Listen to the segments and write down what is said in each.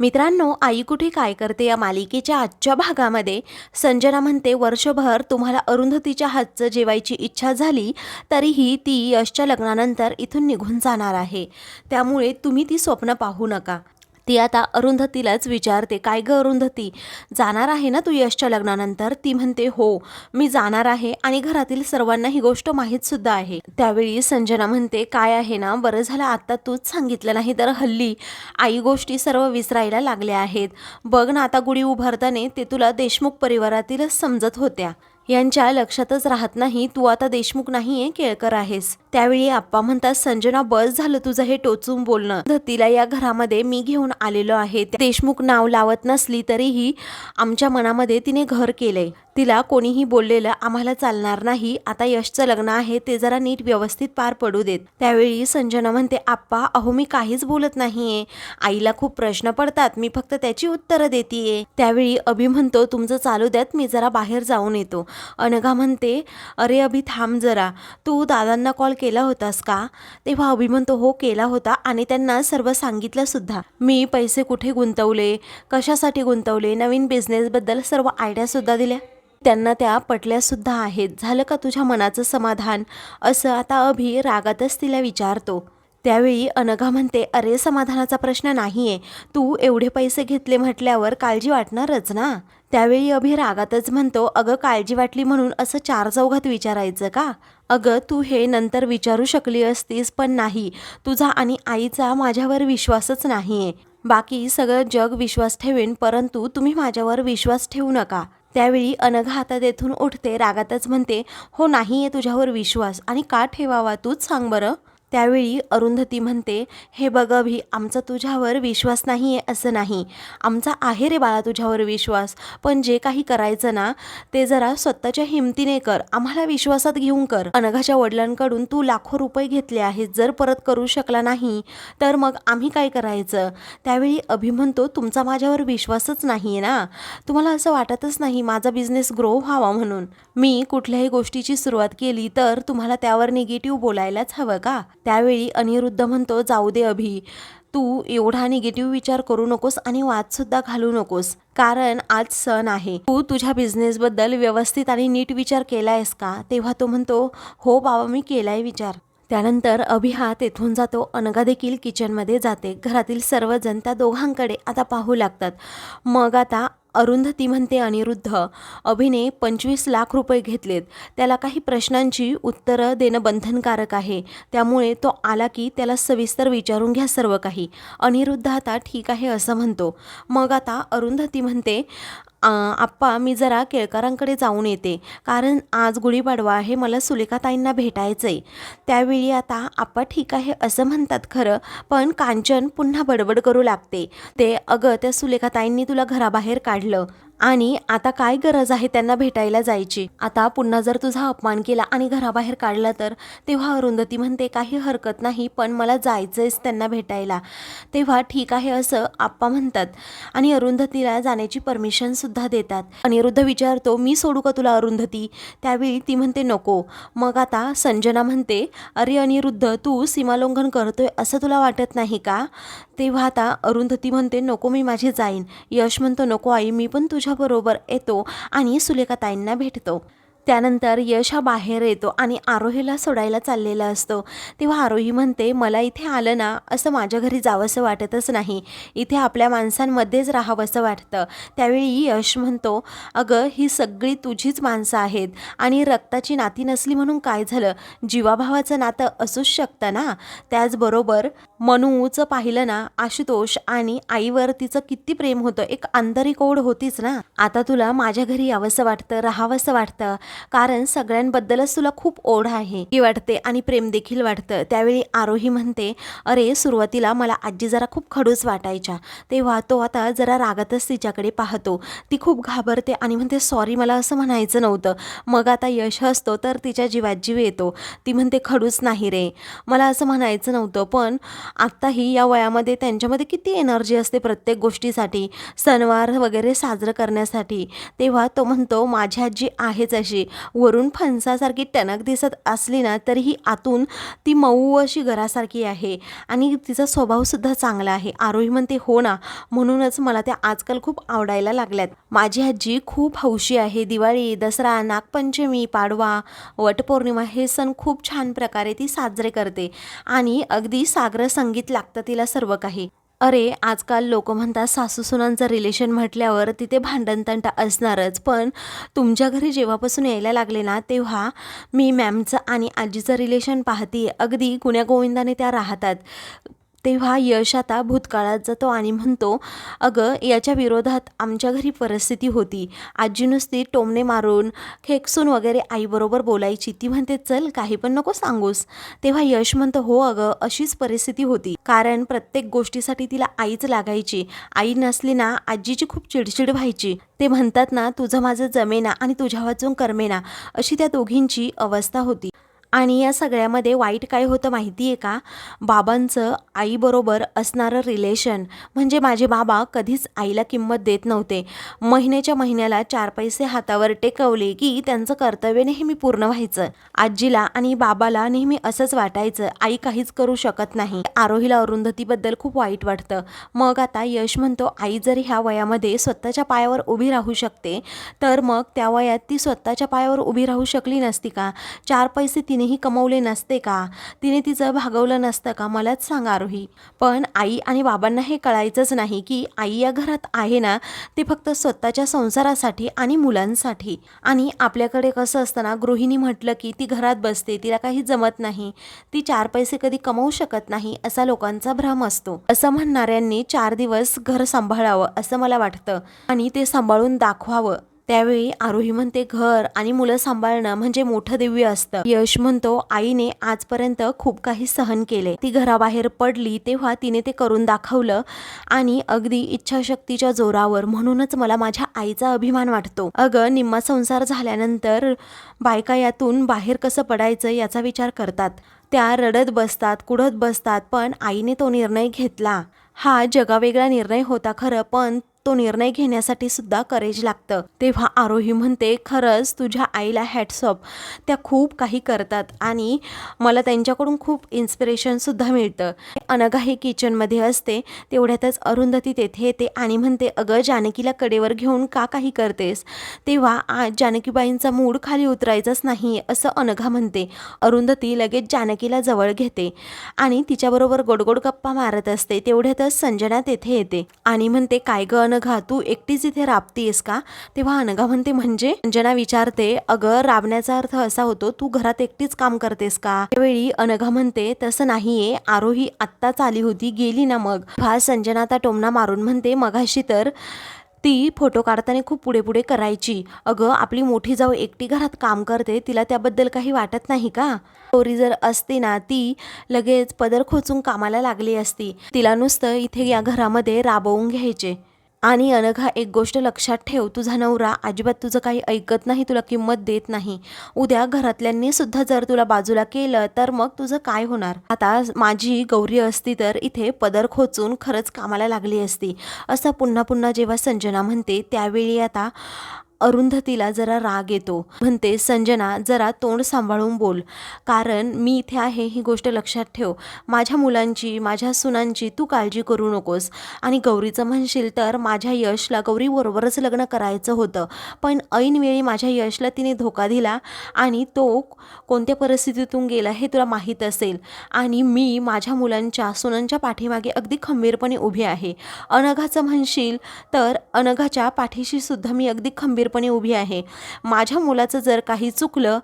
मित्रांनो आई कुठे काय करते या मालिकेच्या आजच्या भागामध्ये? संजना म्हणते वर्षभर तुम्हाला अरुंधतीच्या हातचं जेवायची इच्छा झाली तरीही ती यशच्या लग्नानंतर इथून निघून जाणार आहे. त्यामुळे तुम्ही ती स्वप्न पाहू नका. ती आता अरुंधतीलाच विचारते काय गं अरुंधती? जाणार आहे ना तू यशच्या लग्नानंतर? ती म्हणते हो मी जाणार आहे आणि घरातील सर्वांना ही गोष्ट माहीत सुद्धा आहे. त्यावेळी संजना म्हणते काय आहे ना बरं झालं आत्ता तूच सांगितलं नाही तर हल्ली. आई गोष्टी सर्व विसरायला लागल्या आहेत. बघ ना आता गुढी उभारताना ते तुला देशमुख परिवारातीलच समजत होत्या. यांच्या लक्षातच राहत नाही तू आता देशमुख नाही आहे केळकर आहेस. त्यावेळी आप्पा म्हणतात संजना बस झालं तुझं हे टोचून बोलणं. तिला या घरामध्ये मी घेऊन आलेलो आहे. देशमुख नाव लावत नसली तरीही आमच्या मनामध्ये तिने घर केलंय. तिला कोणीही बोललेलं आम्हाला चालणार नाही. आता यशचं लग्न आहे ते जरा नीट व्यवस्थित पार पडू देत. त्यावेळी संजना म्हणते आप्पा अहो मी काहीच बोलत नाहीये. आईला खूप प्रश्न पडतात. मी फक्त त्याची उत्तरं देतीये. त्यावेळी अभि म्हणतो तुमचं चालू द्यात मी जरा बाहेर जाऊन येतो. अनघा म्हणते अरे अभि थांब जरा. तू दादांना कॉल केला होतास का? तेव्हा अभि म्हणतो हो केला होता आणि त्यांना सर्व सांगितलं सुद्धा. मी पैसे कुठे गुंतवले? कशासाठी गुंतवले? नवीन बिझनेसबद्दल सर्व आयडियासुद्धा दिल्या. त्यांना त्या पटल्यासुद्धा आहेत. झालं का तुझ्या मनाचं समाधान? असं आता अभि रागातच तिला विचारतो. त्यावेळी अनघा म्हणते अरे समाधानाचा प्रश्न नाहीये. तू एवढे पैसे घेतले म्हटल्यावर काळजी वाटणारच ना? त्यावेळी अभि रागातच म्हणतो अगं काळजी वाटली म्हणून असं चार चौघात विचारायचं का? अगं तू हे नंतर विचारू शकली असतीस पण नाही. तुझा आणि आईचा माझ्यावर विश्वासच नाही आहे बाकी सगळं जग विश्वास ठेवेन परंतु तुम्ही माझ्यावर विश्वास ठेवू नका. त्यावेळी अनघा हातात येथून उठते रागातच म्हणते हो नाही आहे तुझ्यावर विश्वास. आणि का ठेवावा? तूच सांग बरं. त्यावेळी अरुंधती म्हणते हे बघ अभि आमचा तुझ्यावर विश्वास नाही आहे असं नाही. आमचा आहे रे बाळा तुझ्यावर विश्वास पण जे काही करायचं ना ते जरा स्वतःच्या हिमतीने कर. आम्हाला विश्वासात घेऊन कर. अनघाच्या वडिलांकडून तू लाखो रुपये घेतले आहेत. जर परत करू शकला नाही तर मग आम्ही काय करायचं? त्यावेळी अभि म्हणतो तुमचा माझ्यावर विश्वासच नाही आहे ना. तुम्हाला असं वाटतच नाही माझा बिझनेस ग्रो व्हावा म्हणून. मी कुठल्याही गोष्टीची सुरुवात केली तर तुम्हाला त्यावर निगेटिव्ह बोलायलाच हवं का? त्यावेळी अनिरुद्ध म्हणतो जाऊ दे अभि तू एवढा निगेटिव्ह विचार करू नकोस आणि वादसुद्धा घालू नकोस. कारण आज सण आहे. तू तुझ्या बिझनेसबद्दल व्यवस्थित आणि नीट विचार केला आहेस का? तेव्हा तो म्हणतो हो बाबा मी केलाय विचार. त्यानंतर अभि हा तेथून जातो. अनघा देखील किचनमध्ये जाते. घरातील सर्वजण त्या दोघांकडे आता पाहू लागतात. मग आता अरुंधती म्हणते अनिरुद्ध अभिने पंचवीस लाख रुपये घेतलेत. त्याला काही प्रश्नांची उत्तरं देणं बंधनकारक आहे. त्यामुळे तो आला की त्याला सविस्तर विचारून घ्या सर्व काही. अनिरुद्ध आता ठीक आहे असं म्हणतो. मग आता अरुंधती म्हणते आप्पा मी जरा केळकरांकडे जाऊन येते. कारण आज गुढीपाडवा आहे मला सुलेखाताईंना भेटायचं आहे त्यावेळी आता आप्पा ठीक आहे असं म्हणतात खरं पण कांचन पुन्हा बडबड करू लागते. ते अगं त्या सुलेखाताईंनी तुला घराबाहेर काढलं. आणि आता काय गरज आहे त्यांना भेटायला जायची? आता पुन्हा जर तुझा अपमान केला आणि घराबाहेर काढला तर? तेव्हा अरुंधती म्हणते काही हरकत नाही पण मला जायचंयच त्यांना भेटायला. तेव्हा ठीक आहे असं आप्पा म्हणतात आणि अरुंधतीला जाण्याची परमिशनसुद्धा देतात. अनिरुद्ध विचारतो मी सोडू का तुला अरुंधती? त्यावेळी ती म्हणते नको. मग आता संजना म्हणते अरे अनिरुद्ध तू सीमालोंघन करतोय असं तुला वाटत नाही का? तेव्हा आता अरुंधती म्हणते नको मी माझे जाईन. यश म्हणतो नको आई मी पण तुझ्या तुझ्याबरोबर येतो आणि सुलेखाताईंना भेटतो. त्यानंतर यश हा बाहेर येतो आणि आरोहीला सोडायला चाललेला असतो. तेव्हा आरोही म्हणते मला इथे आलं ना असं माझ्या घरी जावंसं वाटतच नाही. इथे आपल्या माणसांमध्येच राहावंसं वाटतं. त्यावेळी यश म्हणतो अगं ही सगळी तुझीच माणसं आहेत आणि रक्ताची नाती नसली म्हणून काय झालं? जीवाभावाचं नातं असूच शकतं ना? त्याचबरोबर मनूचं पाहिलं ना आशुतोष आणि आईवर तिचं किती प्रेम होतं? एक आंतरिक ओढ होतीच ना? आता तुला माझ्या घरी यावंसं वाटतं राहावंसं वाटतं. कारण सगळ्यांबद्दलच तुला खूप ओढ आहे. ती वाटते आणि प्रेम देखील वाटतं. त्यावेळी आरोही म्हणते अरे सुरुवातीला मला आजी जरा खूप खडूस वाटायच्या. तेव्हा तो आता जरा रागातच तिच्याकडे पाहतो. ती खूप घाबरते आणि म्हणते सॉरी मला असं म्हणायचं नव्हतं. मग आता यश असतो तर तिच्या जीवात जीव येतो. ती म्हणते खडूस नाही रे. मला असं म्हणायचं नव्हतं पण आत्ताही या वयामध्ये त्यांच्यामध्ये किती एनर्जी असते प्रत्येक गोष्टीसाठी. सणवार वगैरे साजरं करण्यासाठी. तेव्हा तो म्हणतो माझी आजी आहेच अशी. होती वरून फणसासारखी टणक दिसत असली ना तरीही आतून ती मऊ अशी घरासारखी आहे. आणि तिचा स्वभावसुद्धा चांगला आहे. आरोही म्हणते हो ना म्हणूनच मला त्या आजकाल खूप आवडायला लागल्यात. माझी आजी खूप हौशी आहे. दिवाळी दसरा नागपंचमी पाडवा वटपौर्णिमा हे सण खूप छान प्रकारे ती साजरे करते. आणि अगदी सागर संगीत लागतं तिला सर्व काही. अरे आजकाल लोक म्हणतात सासू सुनांचं रिलेशन म्हटल्यावर तिथे भांडणतंटा असणारच. पण तुमच्या घरी जेव्हापासून यायला लागले ना तेव्हा मी मॅमचं आणि आजीचं रिलेशन पाहते अगदी गुण्यागोविंदाने त्या राहतात. तेव्हा यश आता भूतकाळात जातो आणि म्हणतो अगं याच्या विरोधात आमच्या घरी परिस्थिती होती. आजी नुसती टोमणे मारून खेकसून वगैरे आईबरोबर बोलायची. ती म्हणते चल काही पण नको सांगूस. तेव्हा यश म्हणतो हो अगं अशीच परिस्थिती होती. कारण प्रत्येक गोष्टीसाठी तिला आईच लागायची. आई नसली ना आजीची खूप चिडचिड व्हायची. ते म्हणतात ना तुझं माझं जमेना आणि तुझ्या वाचून करमेना. अशी त्या दोघींची अवस्था होती. आणि या सगळ्यामध्ये वाईट काय होतं माहिती आहे का? बाबांचं आईबरोबर असणारं रिलेशन म्हणजे माझे बाबा कधीच आईला किंमत देत नव्हते. महिन्याच्या महिन्याला चार पैसे हातावर टेकवले की त्यांचं कर्तव्य नेहमी पूर्ण व्हायचं. आजीला आणि बाबाला नेहमी असंच वाटायचं आई काहीच करू शकत नाही. आरोहीला अरुंधतीबद्दल खूप वाईट वाटतं. मग आता यश म्हणतो आई जर ह्या वयामध्ये स्वतःच्या पायावर उभी राहू शकते तर मग त्या वयात ती स्वतःच्या पायावर उभी राहू शकली नसती का? चार पैसे तिने तिनेही कमवले नसते का? तिने तिचं भागवलं नसतं का? मलाच सांग आरोही. पण आई आणि बाबांना हे कळायचंच नाही की आई या घरात आहे ना? ते फक्त स्वतःच्या संसारासाठी आणि मुलांसाठी. आणि आपल्याकडे कसं असताना गृहिणी म्हटलं की ती घरात बसते तिला काही जमत नाही. ती चार पैसे कधी कमवू शकत नाही असा लोकांचा भ्रम असतो. असं म्हणणाऱ्यांनी चार दिवस घर सांभाळावं असं मला वाटतं. आणि ते सांभाळून दाखवावं. त्यावेळी आरोही म्हणते घर आणि मुलं सांभाळणं म्हणजे मोठं दिव्य असतं. यश म्हणतो आईने आजपर्यंत खूप काही सहन केले. ती घराबाहेर पडली तेव्हा तिने ते करून दाखवलं आणि अगदी इच्छाशक्तीच्या जोरावर म्हणूनच मला माझ्या आईचा अभिमान वाटतो. अगं निम्मा संसार झाल्यानंतर बायका यातून बाहेर कसं पडायचं याचा विचार करतात. त्या रडत बसतात कुढत बसतात पण आईने तो निर्णय घेतला. हा जगावेगळा निर्णय होता खरं पण तो निर्णय घेण्यासाठी सुद्धा करेज लागतं. तेव्हा आरोही म्हणते खरंच तुझ्या आईला हॅट्सअप त्या खूप काही करतात आणि मला त्यांच्याकडून खूप इन्स्पिरेशनसुद्धा मिळतं. अनघा हे किचनमध्ये असते तेवढ्यातच अरुंधती तेथे येते आणि म्हणते अगं जानकीला कडेवर घेऊन का काही करतेस? तेव्हा आज जानकीबाईंचा मूड खाली उतरायचाच नाही असं अनघा म्हणते. अरुंधती लगेच जानकीला जवळ घेते आणि तिच्याबरोबर गोडगोड गप्पा मारत असते तेवढ्यातच संजना तेथे येते आणि म्हणते काय ग अनघा तू एकटीच इथे राबतीयस का? तेव्हा अनघा म्हणते म्हणजे? अंजना विचारते अगं राबण्याचा अर्थ असा होतो तू घरात एकटीच काम करतेस का? त्यावेळी अनघा म्हणते तसं नाहीये आरोही आत्ताच आली होती गेली ना मग. हा संजना आता टोमणा मारून म्हणते मघाशी तर ती फोटो काढताना खूप पुढे पुढे करायची. अगं आपली मोठी जाऊ एकटी घरात काम करते तिला त्याबद्दल काही वाटत नाही का? चोरी जर असती ना ती लगेच पदर खोचून कामाला लागली असती. तिला नुसतं इथे या घरामध्ये राबवून घ्यायचे. आणि अनघा एक गोष्ट लक्षात ठेव तुझा नवरा अजिबात तुझं काही ऐकत नाही तुला किंमत देत नाही. उद्या घरातल्यांनी सुद्धा जर तुला बाजूला केलं तर मग तुझं काय होणार? आता माझी गौरी असती तर इथे पदर खोचून खरंच कामाला लागली असती. असं पुन्हा पुन्हा जेव्हा संजना म्हणते त्यावेळी आता अरुंधतीला जरा राग येतो. म्हणते संजना जरा तोंड सांभाळून बोल. कारण मी इथे आहे ही गोष्ट लक्षात ठेव. माझ्या मुलांची माझ्या सुनांची तू काळजी करू नकोस. आणि गौरीचं म्हणशील तर माझ्या यशला गौरीबरोबरच लग्न करायचं होतं. पण ऐनवेळी माझ्या यशला तिने धोका दिला आणि तो कोणत्या परिस्थितीतून गेला हे तुला माहीत असेल. आणि मी माझ्या मुलांच्या सुनांच्या पाठीमागे अगदी खंबीरपणे उभी आहे. अनघाचं म्हणशील तर अनघाच्या पाठीशी सुद्धा मी अगदी खंबीर खंबीरपणे उभी आहे. माझ्या मुलाचं जर काही चुकलं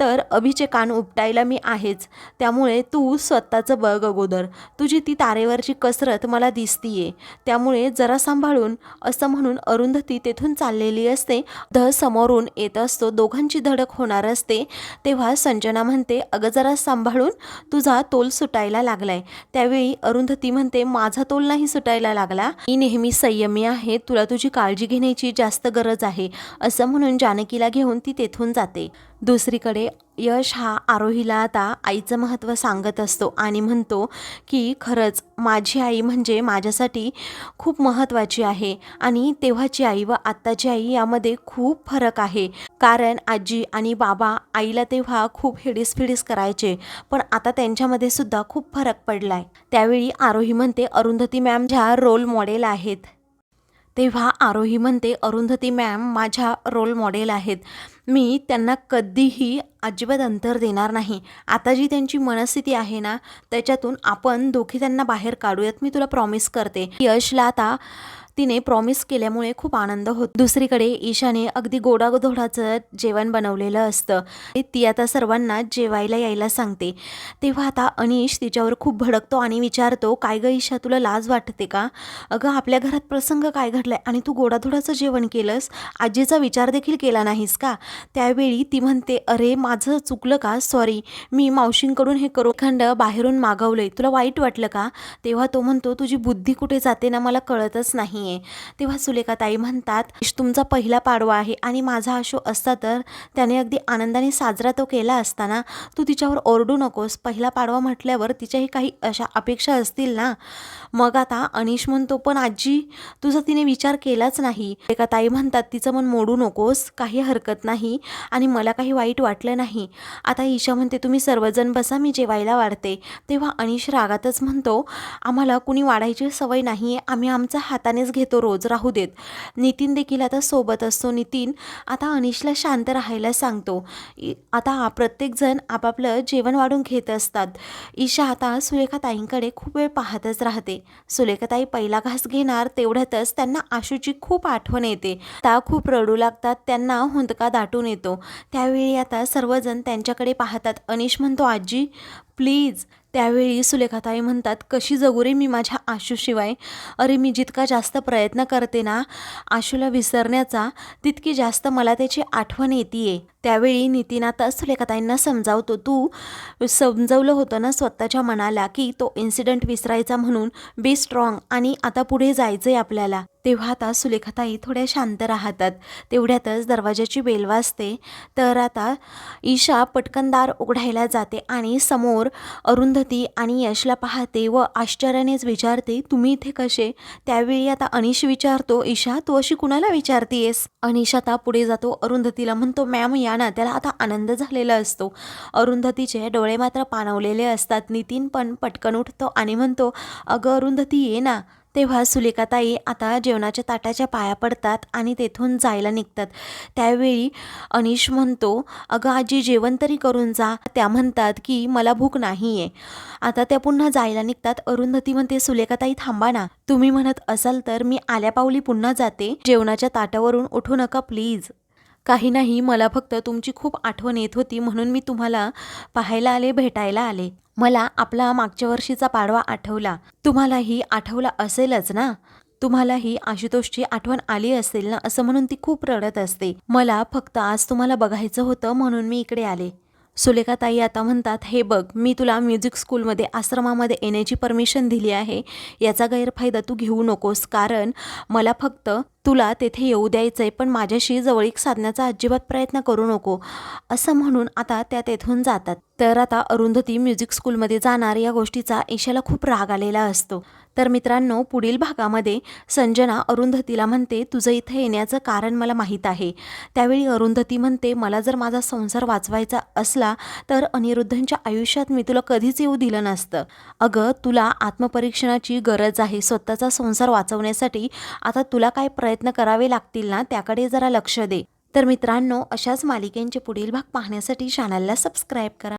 तर अभिचे कान उपटायला मी आहेच. त्यामुळे तू स्वतःचं बघ अगोदर. तुझी ती तारेवरची कसरत मला दिसतीये. त्यामुळे जरा सांभाळून असं म्हणून अरुंधती तेथून चाललेली असते. ध समोरून येत असतो. दोघांची धडक होणार असते. तेव्हा संजना म्हणते अगं जरा सांभाळून तुझा तोल सुटायला लागलाय. त्यावेळी अरुंधती म्हणते माझा तोल नाही सुटायला लागला. मी नेहमी संयमी आहे. तुला तुझी काळजी घेण्याची जास्त गरज आहे. असं म्हणून जानकीला घेऊन ती तेथून जाते. दुसरीकडे यश हा आरोहीला आता आईचं महत्त्व सांगत असतो आणि म्हणतो की खरंच माझी आई म्हणजे माझ्यासाठी खूप महत्त्वाची आहे आणि तेव्हाची आई व आत्ताची आई यामध्ये खूप फरक आहे. कारण आजी आणि बाबा आईला तेव्हा खूप हिडीसफिडीस करायचे पण आता त्यांच्यामध्ये सुद्धा खूप फरक पडलाय. त्यावेळी आरोही म्हणते अरुंधती मॅम ज्या रोल मॉडेल आहेत. तेव्हा आरोही म्हणते अरुंधती मॅम माझ्या रोल मॉडेल आहेत. मी त्यांना कधीही अजिबात अंतर देणार नाही. आता जी त्यांची मनस्थिती आहे ना त्याच्यातून आपण दोघी त्यांना बाहेर काढूयात. मी तुला प्रॉमिस करते. यशला आता तिने प्रॉमिस केल्यामुळे खूप आनंद होतो. दुसरीकडे ईशाने अगदी गोडागोधोडाचं जेवण बनवलेलं असतं. ती आता सर्वांना जेवायला यायला सांगते. तेव्हा आता अनिश तिच्यावर खूप भडकतो आणि विचारतो काय ग ईशा तुला लाज वाटते का? अगं आपल्या घरात प्रसंग काय घडलाय? आणि तू गोडाधोडाचं जेवण केलंस? आजीचा विचार देखील केला नाहीस का? त्यावेळी ती म्हणते अरे माझं चुकलं का? सॉरी मी मावशींकडून हे करू खंड बाहेरून मागवलंय. तुला वाईट वाटलं का? तेव्हा तो म्हणतो तुझी बुद्धी कुठे जाते ना मला कळतच नाही. आहे तेव्हा सुलेखाताई म्हणतात तुमचा पहिला पाडवा आहे आणि माझा शो असता तर त्याने अगदी आनंदाने साजरा तो केला असताना तू तिच्यावर ओरडू नकोस. पहिला पाडवा म्हटल्यावर तिच्याही काही अशा अपेक्षा असतील ना? मग आता अनिश म्हणतो पण आजी तुझा तिने विचार केलाच नाही. एका ताई म्हणतात तिचं मन मोडू नकोस. काही हरकत नाही आणि मला काही वाईट वाटलं नाही. आता ईशा म्हणते तुम्ही सर्वजण बसा मी जेवायला वाढते. तेव्हा अनिश रागातच म्हणतो आम्हाला कुणी वाढायची सवय नाही आहे आम्ही आमच्या हातानेच घेतो रोज राहू देत. नितीन देखील आता सोबत असतो. नितीन आता अनिशला शांत राहायला सांगतो. इ- आता प्रत्येकजण आपापलं जेवण वाढून घेत असतात. ईशा आता सुलेखा ताईंकडे खूप वेळ पाहतच राहते. सुलेखाताई पहिला घास घेणार तेवढ्यातच त्यांना आशूची खूप आठवण येते. त्या खूप रडू लागतात त्यांना हुंदका दाटून येतो. त्यावेळी आता सर्वजण त्यांच्याकडे पाहतात. अनिश म्हणतो आजी प्लीज त्यावेळी सुलेखाताई म्हणतात कशी जगू रे मी माझ्या आशूशिवाय? अरे मी जितका जास्त प्रयत्न करते ना आशूला विसरण्याचा तितकी जास्त मला त्याची आठवण येते त्यावेळी नितीन आता सुलेखाताईंना समजावतो तू समजवलं होतं ना स्वतःच्या मनाला की तो इन्सिडेंट विसरायचा म्हणून बी स्ट्रॉंग आणि आता पुढे जायचं आहे आपल्याला. तेव्हा आता सुलेखाताई थोड्या शांत राहतात. तेवढ्यातच दरवाजाची बेल वाजते. तर आता ईशा पटकनदार उघडायला जाते आणि समोर अरुंधती आणि यशला पाहते व आश्चर्यानेच विचारते तुम्ही इथे कसे? त्यावेळी आता अनिश विचारतो ईशा तू अशी कुणाला विचारतीयस? अनिश आता पुढे जातो अरुंधतीला म्हणतो मॅम या ना त्याला आता आनंद झालेला असतो. अरुंधतीचे डोळे मात्र पाणवलेले असतात. नितीन पण पटकन उठतो आणि म्हणतो अगं अरुंधती ये ना. तेव्हा सुलेखाताई आता जेवणाच्या ताटाच्या पाया पडतात आणि तेथून जायला निघतात. त्यावेळी अनिश म्हणतो अगं आजी जेवण तरी करून जा. त्या म्हणतात की मला भूक नाही आहे आता त्या पुन्हा जायला निघतात. अरुंधती म्हणते सुलेखाताई थांबा ना. तुम्ही म्हणत असाल तर मी आल्या पावली पुन्हा जाते. जेवणाच्या ताटावरून उठू नका प्लीज. काही नाही मला फक्त तुमची खूप आठवण येत होती म्हणून मी तुम्हाला पाहायला आले भेटायला आले. मला आपला मागच्या वर्षीचा पाडवा आठवला. तुम्हालाही आठवला असेलच ना? तुम्हालाही आशुतोषची आठवण आली असेल ना? असं म्हणून ती खूप रडत असते. मला फक्त आज तुम्हाला बघायचं होतं म्हणून मी इकडे आले. सुलेखाताई आता म्हणतात हे बघ मी तुला म्युझिक स्कूलमध्ये आश्रमामध्ये येण्याची परमिशन दिली आहे. याचा गैरफायदा तू घेऊ नकोस. कारण मला फक्त तुला तेथे येऊ द्यायचं आहे पण माझ्याशी जवळीक साधण्याचा अजिबात प्रयत्न करू नको असं म्हणून आता त्या तेथून जातात. तर आता अरुंधती म्युझिक स्कूलमध्ये जाणार या गोष्टीचा ईशाला खूप राग आलेला असतो. तर मित्रांनो पुढील भागामध्ये संजना अरुंधतीला म्हणते तुझं इथे येण्याचं कारण मला माहीत आहे. त्यावेळी अरुंधती म्हणते मला जर माझा संसार वाचवायचा असला तर अनिरुद्धांच्या आयुष्यात मी तुला कधीच येऊ दिलं नसतं. अगं तुला आत्मपरीक्षणाची गरज आहे स्वतःचा संसार वाचवण्यासाठी आता तुला काय प्रयत्न प्रयत्न करावे लागतील ना त्याकडे जरा लक्ष दे. तर मित्रांनो अशाच मालिकेंचे पुढील भाग पाहण्यासाठी चॅनलला सबस्क्राईब करा.